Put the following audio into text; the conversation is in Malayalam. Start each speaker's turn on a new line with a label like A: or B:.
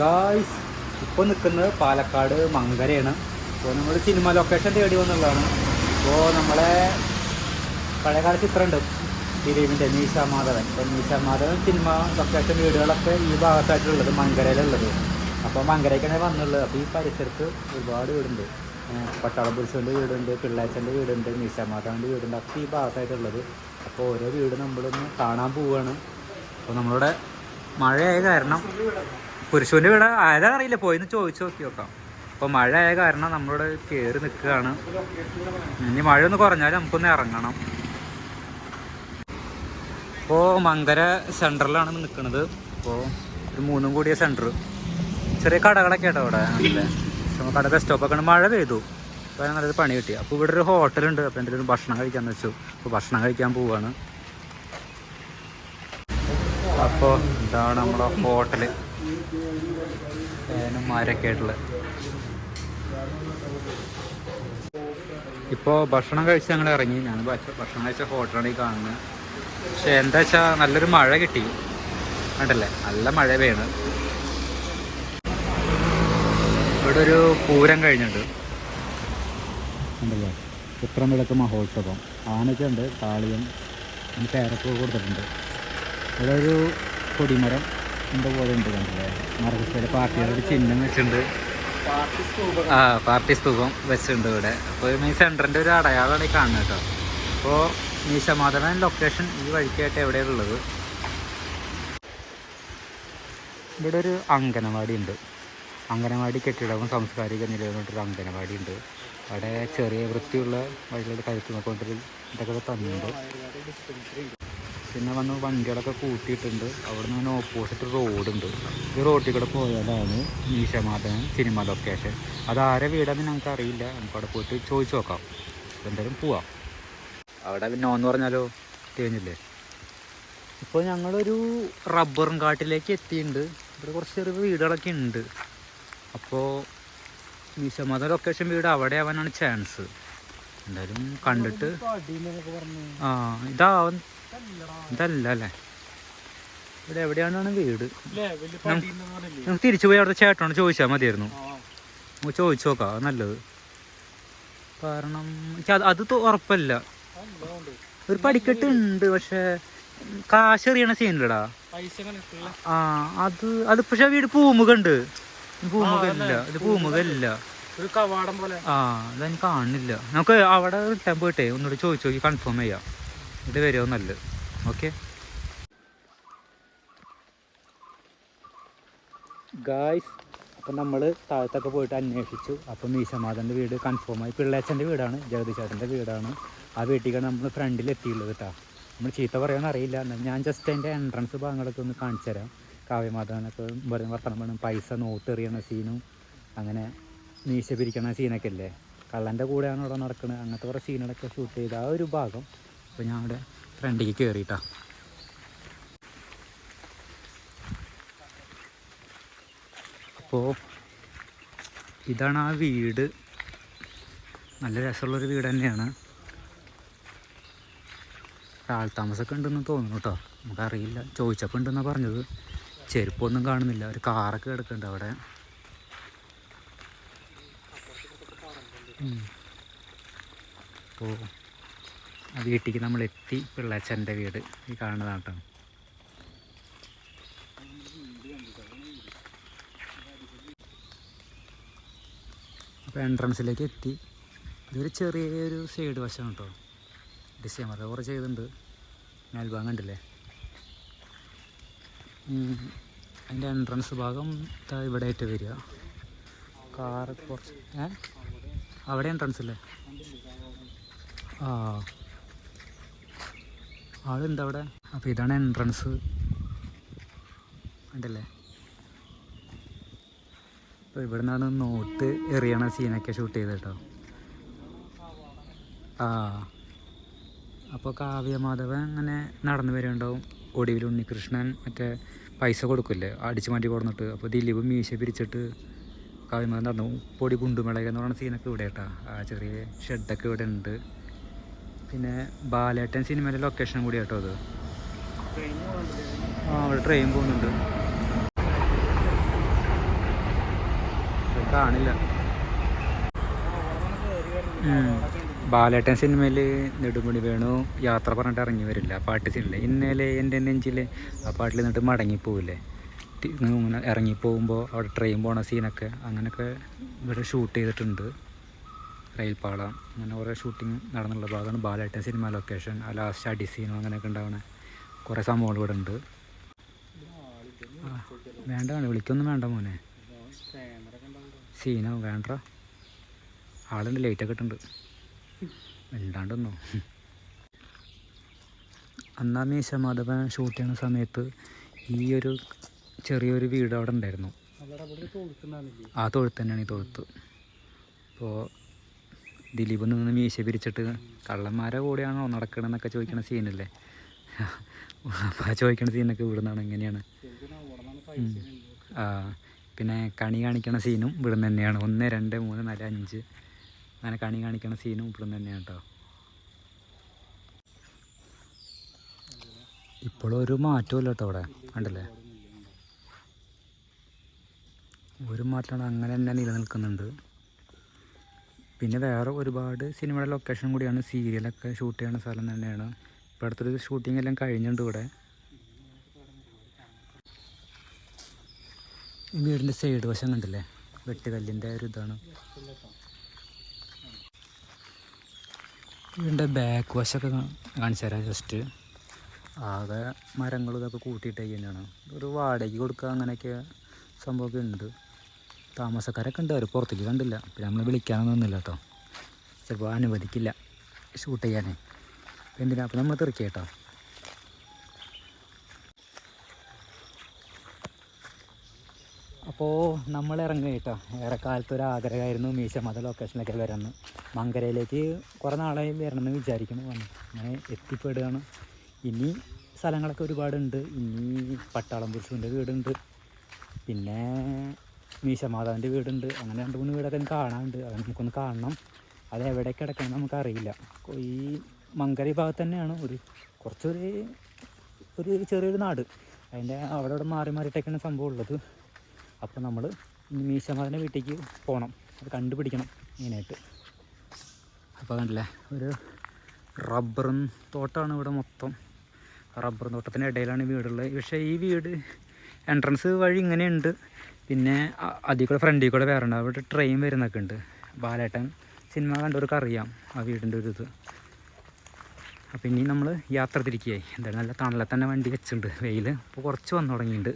A: ഗായ്സ് ഇപ്പോൾ നിൽക്കുന്നത് പാലക്കാട് മങ്കരയാണ്. അപ്പോൾ നമ്മൾ സിനിമ ലൊക്കേഷൻ തേടി വന്നുള്ളതാണ്. അപ്പോൾ നമ്മളെ പഴയകാല ചിത്രമുണ്ട് ദിലീപിന്റെ മീശ മാധവൻ. അപ്പോൾ മീശ മാധവൻ സിനിമ ലൊക്കേഷൻ വീടുകളൊക്കെ ഈ ഭാഗത്തായിട്ടുള്ളത് മങ്കരയിലുള്ളത്. അപ്പോൾ മങ്കരയ്ക്കാണ് വന്നുള്ളത്. അപ്പോൾ ഈ പരിസരത്ത് ഒരുപാട് വീടുണ്ട്. ഏഹ് പട്ടാളം പുരുഷന്റെ വീടുണ്ട് പിള്ളേച്ചന്റെ വീടുണ്ട് മീശ മാധവന്റെ വീടുണ്ട്. ഒക്കെ ഈ ഭാഗത്തായിട്ടുള്ളത്. അപ്പോൾ ഓരോ വീട് നമ്മളൊന്ന് കാണാൻ പോവുകയാണ് അപ്പോൾ നമ്മളിവിടെ മഴയായ കാരണം പുരുഷന്റെ വീട് ആയതാ പോയിന്ന് ചോദിച്ചു നോക്കി നോക്കാം അപ്പോൾ മഴ ആയ കാരണം നമ്മളിവിടെ കയറി നിൽക്കുകയാണ്. ഇനി മഴ ഒന്ന് കുറഞ്ഞാൽ നമുക്കൊന്ന് ഇറങ്ങണം. ഇപ്പോൾ മങ്കര സെന്ററിലാണ് നിൽക്കുന്നത് അപ്പോൾ ഒരു മൂന്നും കൂടിയ സെന്റർ ചെറിയ കടകളൊക്കെ ആട്ടോ അവിടെ. പക്ഷെ കട ബസ് സ്റ്റോപ്പൊക്കെ മഴ പെയ്തു. അപ്പോൾ നല്ലൊരു പണി കിട്ടി. അപ്പോൾ ഇവിടെ ഒരു ഹോട്ടലുണ്ട് അപ്പോൾ എന്റെ ഒരു ഭക്ഷണം കഴിക്കാമെന്ന് വെച്ചു. അപ്പോൾ ഭക്ഷണം കഴിക്കാൻ പോവാണ്. അപ്പോൾ ഇതാണ് നമ്മുടെ ഹോട്ടൽ ഫാനും ആയിട്ടുള്ള ഇപ്പോൾ ഭക്ഷണം കഴിച്ച് ഞങ്ങൾ ഇറങ്ങി. ഞാൻ ഭക്ഷണം കഴിച്ച ഹോട്ടലാണ് ഈ കാണുന്നത് പക്ഷെ എന്താ വെച്ചാൽ നല്ലൊരു മഴ കിട്ടി. കണ്ടല്ലേ? നല്ല മഴ പെയ്യണ്. ഇവിടെ ഒരു പൂരം കഴിഞ്ഞിട്ടുണ്ട് ഉണ്ടല്ലേ ചിത്രം വിളക്ക് മഹോത്സവം. ആനയൊക്കെ ഉണ്ട് കാളിയും അതിന് പേരൊക്കെ കൊടുത്തിട്ടുണ്ട്. ഇവിടെ ഒരു കൊടിമരം. എന്താ പോലെ ഉണ്ട് കണ്ടില്ലേ? മാർഗസ്ഥയുടെ പാർട്ടിയുടെ ഒരു ചിഹ്നം വെച്ചിട്ടുണ്ട്. ആ പാർട്ടി സ്തൂപം വെച്ചിട്ടുണ്ട് ഇവിടെ. അപ്പോൾ ഈ സെന്ററിന്റെ ഒരു അടയാളമാണ് ഈ കാണുന്നത് കേട്ടോ. അപ്പോൾ മീശമാധവൻ ലൊക്കേഷൻ ഈ വഴിക്കായിട്ട് എവിടെയാണ് ഉള്ളത്? ഇവിടെ ഒരു അങ്കനവാടി ഉണ്ട്. അങ്കനവാടി കെട്ടിടവും സാംസ്കാരിക നിലനിന്നിട്ടൊരു അങ്കനവാടി ഉണ്ട്. അവിടെ ചെറിയ വൃത്തിയുള്ള വഴികളുടെ കരുത്തുമൊക്കെ കൊണ്ടൊരു ഇതൊക്കെ തന്നിട്ടുണ്ട് പിന്നെ വന്ന് വണ്ടികളൊക്കെ കൂട്ടിയിട്ടുണ്ട്. അവിടെ നിന്ന് ഓപ്പോസിറ്റ് റോഡുണ്ട് ഈ റോഡിൽ കൂടെ പോയാലാണ് മീശമാധവൻ സിനിമ ലൊക്കേഷൻ അത് ആരെ വീടാന്ന് ഞങ്ങൾക്ക് അറിയില്ല. നമുക്ക് അവിടെ പോയിട്ട് ചോദിച്ചു നോക്കാം. എന്തായാലും പോവാം. അവിടെ പിന്നെ എന്ന് പറഞ്ഞാലോ തേഞ്ഞില്ലേ? ഇപ്പോൾ ഞങ്ങളൊരു റബ്ബറും കാട്ടിലേക്ക് എത്തിയിട്ടുണ്ട് ഇവിടെ കുറച്ച് ചെറിയ വീടുകളൊക്കെ ഉണ്ട് അപ്പോൾ മീശമാധവൻ ലൊക്കേഷൻ വീട് അവിടെ ആവാനാണ് ചാൻസ് എന്തായാലും കണ്ടിട്ട് ആ ഇതാവൻ ഇതല്ല അല്ലേ ഇവിടെ എവിടെയാണ് വീട്? നമുക്ക് തിരിച്ചു പോയി അവിടെ ചേട്ടനോട് ചോദിച്ചാൽ മതിയായിരുന്നു. ചോദിച്ചു നോക്കാം നല്ലത്. കാരണം അത് ഉറപ്പല്ല. ഒരു പടിക്കെട്ട് ഉണ്ട് പക്ഷെ കാശ് എറിയണ സീനിലടാ. ആ അത് അത് പക്ഷെ വീട് പൂമുഖണ്ട്. പൂമുഖല്ല ഇത് പൂമുഖല്ല.
B: ഒരു കവാടം പോലെ.
A: ആ അതെനിക്ക് കാണുന്നില്ല. നമുക്ക് അവിടെ റിട്ടേൺ പോയിട്ടേ ഒന്നുകൂടി ചോദിച്ചു നോക്കി കൺഫേം ചെയ്യാം. ഇത് വരുമോ നല്ലത്. ഓക്കെ? ഗായ്സ് അപ്പം നമ്മൾ താഴത്തൊക്കെ പോയിട്ട് അന്വേഷിച്ചു. അപ്പം മീശമാധന്റെ വീട് കൺഫേം ആയി. പിള്ളേച്ചന്റെ വീടാണ് ജഗദീശേട്ടന്റെ വീടാണ്. ആ വീട്ടിലേക്കാണ് നമ്മൾ ഫ്രണ്ടിൽ എത്തിയുള്ളത് കേട്ടോ നമ്മൾ ചീത്ത പറയാൻ അറിയില്ല. ഞാൻ ജസ്റ്റ് അതിന്റെ എൻട്രൻസ് ഭാഗങ്ങളൊക്കെ ഒന്ന് കാണിച്ചു തരാം. കാവ്യമാധവനൊക്കെ പറയുന്ന വർത്തനം വേണം പൈസ നോട്ട് എറിയണ സീനും അങ്ങനെ മീശ പിരിക്കണ സീനൊക്കെ ഇല്ലേ? കള്ളന്റെ കൂടെയാണ് അവിടെ നടക്കുന്നത് അങ്ങനത്തെ കുറേ സീനുകളൊക്കെ ഷൂട്ട് ചെയ്ത് ആ ഒരു ഭാഗം അപ്പോൾ ഞാൻ അവിടെ ഫ്രണ്ടിലേക്ക് കയറിയിട്ടാ അപ്പോൾ ഇതാണ് ആ വീട്. നല്ല രസമുള്ളൊരു വീട് തന്നെയാണ്. ആൾ താമസമൊക്കെ ഉണ്ടെന്ന് തോന്നുന്നു കേട്ടോ. നമുക്കറിയില്ല. ചോദിച്ചപ്പോൾ ഉണ്ടെന്നാണ് പറഞ്ഞത്. ചെരുപ്പൊന്നും കാണുന്നില്ല. ഒരു കാറൊക്കെ കിടക്കുന്നുണ്ട് അവിടെ. അപ്പോൾ വീട്ടിലേക്ക് നമ്മൾ എത്തി പിള്ളച്ചന്റെ വീട്. ഈ കാണുന്നതാണ് കേട്ടോ. അപ്പോൾ എൻട്രൻസിലേക്ക് എത്തി. ഇതൊരു ചെറിയൊരു സൈഡ് വശമാണ് കേട്ടോ. ഡിസൈമർ കുറച്ച് ചെയ്തിട്ടുണ്ട്. മേൽഭാഗം കണ്ടില്ലേ. അതിന്റെ എൻട്രൻസ് ഭാഗം ഇവിടെ ആയിട്ട് വരിക. കാർ കുറച്ച് ഏ? അവിടെ എൻട്രൻസ് അല്ലേ ആ. ആളുണ്ട് അവിടെ? അപ്പോൾ ഇതാണ് എൻട്രൻസ് ഉണ്ടല്ലേ അപ്പോൾ ഇവിടെ നിന്നാണ് നോട്ട് എറിയണ സീനൊക്കെ ഷൂട്ട് ചെയ്ത് കേട്ടോ. ആ. അപ്പോൾ കാവ്യമാധവൻ അങ്ങനെ നടന്നു വരുന്നുണ്ടാവും. ഒടുവിൽ ഉണ്ണികൃഷ്ണൻ മറ്റേ പൈസ കൊടുക്കില്ലേ? അടിച്ചു മാറ്റി കൊടുന്നിട്ട് അപ്പോൾ ദിലീപ് മീശ പിരിച്ചിട്ട് കാവ്യമാധവൻ നടന്നു. പൊടി കുണ്ടുമിളക എന്ന് പറയുന്ന സീനൊക്കെ ഇവിടെ കേട്ടോ. ആ ചെറിയ ഷെഡൊക്കെ ഇവിടെ ഉണ്ട്. പിന്നെ ബാലേട്ടൻ സിനിമയിലെ ലൊക്കേഷൻ കൂടി കേട്ടോ അത്. ആ അവിടെ ട്രെയിൻ പോകുന്നുണ്ട്. കാണില്ല. ബാലേട്ടൻ സിനിമയിൽ നെടുമുടി വേണു യാത്ര പറഞ്ഞിട്ട് ഇറങ്ങി വരില്ല. പാട്ട് സീനില്ലേ ഇന്നലെ എന്റെ നെഞ്ചിൽ ആ പാട്ടിൽ നിന്നിട്ട് മടങ്ങിപ്പോവില്ലേ? ഇറങ്ങിപ്പോകുമ്പോൾ അവിടെ ട്രെയിൻ പോണ സീനൊക്കെ അങ്ങനെയൊക്കെ ഇവിടെ ഷൂട്ട് ചെയ്തിട്ടുണ്ട്. റെയിൽപാളം അങ്ങനെ കുറേ ഷൂട്ടിങ് നടന്നുള്ള ഭാഗമാണ്. ബാലേട്ട സിനിമ ലൊക്കേഷൻ ആ ലാസ്റ്റ് ആ സീനും അങ്ങനെയൊക്കെ ഉണ്ടാവണ കുറേ സംഭവങ്ങൾ ഇവിടെ ഉണ്ട്. വേണ്ട വേണ്ട വിളിക്കൊന്നും വേണ്ട മോനെ. സീനോ വേണ്ട. ആളുണ്ട് ലൈറ്റൊക്കെ ഇട്ടുണ്ട്. മിണ്ടാണ്ടൊന്നോ അന്നാ മീശ മാധവൻ ഷൂട്ട് ചെയ്യുന്ന സമയത്ത് ഈ ഒരു ചെറിയൊരു വീട് അവിടെ ഉണ്ടായിരുന്നു. ആ തൊഴുത്ത് തന്നെയാണ് ഈ തൊഴുത്ത് അപ്പോൾ ദിലീപ് നിന്ന് മീശ പിരിച്ചിട്ട് കള്ളന്മാരെ കൂടെയാണോ നടക്കണമെന്നൊക്കെ ചോദിക്കണ സീനല്ലേ? അപ്പോൾ ആ ചോദിക്കണ സീനൊക്കെ ഇവിടുന്നാണ് എങ്ങനെയാണ് ആ പിന്നെ കണി കാണിക്കണ സീനും ഇവിടുന്ന് തന്നെയാണ്. ഒന്ന് രണ്ട് മൂന്ന് നാല് അഞ്ച്. അങ്ങനെ കണി കാണിക്കണ സീനും ഇവിടുന്ന് തന്നെയാണ് കേട്ടോ ഒരു മാറ്റവും കേട്ടോ അവിടെ കണ്ടല്ലേ? ഒരു മാറ്റമാണ് അങ്ങനെ തന്നെ നിലനിൽക്കുന്നുണ്ട്. പിന്നെ വേറെ ഒരുപാട് സിനിമയുടെ ലൊക്കേഷൻ കൂടിയാണ് സീരിയലൊക്കെ ഷൂട്ട് ചെയ്യുന്ന സ്ഥലം തന്നെയാണ്. ഇപ്പോൾ അടുത്തൊരു ഷൂട്ടിംഗ് എല്ലാം കഴിഞ്ഞിട്ടുണ്ട് ഇവിടെ. ഈ വീടിന്റെ സൈഡ് വശം കണ്ടില്ലേ? വെട്ടുകല്ലിന്റെ ഒരു ഇതാണ്. വീടിന്റെ ബാക്ക് വശമൊക്കെ കാണിച്ചു തരാം ജസ്റ്റ് ആകെ മരങ്ങളും ഇതൊക്കെ തന്നെയാണ് ഒരു വാടകയ്ക്ക് കൊടുക്കുക അങ്ങനെയൊക്കെ സംഭവമൊക്കെ ഉണ്ട്. താമസക്കാരൊക്കെ ഉണ്ട് അവർ പുറത്തേക്ക് കണ്ടില്ല. പിന്നെ നമ്മൾ വിളിക്കാനൊന്നും നിന്നില്ല കേട്ടോ. ചിലപ്പോൾ അനുവദിക്കില്ല ഷൂട്ട് ചെയ്യാനേ. എന്തിനാ? അപ്പോൾ നമ്മൾ തെറിക്കുക കേട്ടോ. അപ്പോൾ നമ്മൾ ഇറങ്ങുക കേട്ടോ. ഏറെ കാലത്ത് ഒരു ആഗ്രഹമായിരുന്നു മീശ മത ലൊക്കേഷനിലൊക്കെ വരാമെന്ന് മങ്കരയിലേക്ക് കുറേ നാളായി വരണമെന്ന് വിചാരിക്കുന്നു. വന്നു അങ്ങനെ എത്തിപ്പെടുകയാണ്. ഇനി സ്ഥലങ്ങളൊക്കെ ഒരുപാടുണ്ട്. ഇനി പട്ടാളം പുരുഷന്റെ വീടുണ്ട്. പിന്നെ മീശമാതാവിന്റെ വീടുണ്ട്. അങ്ങനെ രണ്ട് മൂന്ന് വീടൊക്കെ കാണാനുണ്ട്. അത് നമുക്കൊന്ന് കാണണം. അത് എവിടെ കിടക്കണം നമുക്കറിയില്ല. ഈ മങ്കരി ഭാഗത്ത് തന്നെയാണ് ഒരു കുറച്ചൊരു ഒരു ചെറിയൊരു നാട്. അതിന്റെ അവിടെ അവിടെ മാറി മാറിയിട്ടൊക്കെയാണ് സംഭവം ഉള്ളത്. അപ്പോൾ നമ്മൾ മീശമാതിന്റെ വീട്ടിലേക്ക് പോകണം. അത് കണ്ടുപിടിക്കണം മെയിനായിട്ട്. അപ്പോൾ കണ്ടില്ലേ? ഒരു റബ്ബറും തോട്ടമാണ് ഇവിടെ മൊത്തം. റബ്ബർ തോട്ടത്തിന്റെ ഇടയിലാണ് വീടുള്ളത്. പക്ഷേ ഈ വീട് എൻട്രൻസ് വഴി ഇങ്ങനെയുണ്ട്. പിന്നെ അതിക്കൂടെ ഫ്രണ്ടിൽ കൂടെ വേറെ ഉണ്ട് അവിടെ ട്രെയിൻ വരുന്നൊക്കെ ഉണ്ട് ബാലേട്ടൻ സിനിമ കണ്ടവർക്ക് അറിയാം ആ വീടിന്റെ ഒരു ഇത് അപ്പോൾ ഇനി നമ്മൾ യാത്ര തിരിക്കുകയായി എന്തായാലും നല്ല തണലെ തന്നെ വണ്ടി വെച്ചിട്ടുണ്ട് വെയിൽ അപ്പോൾ കുറച്ച് വന്നു തുടങ്ങിയിട്ടുണ്ട്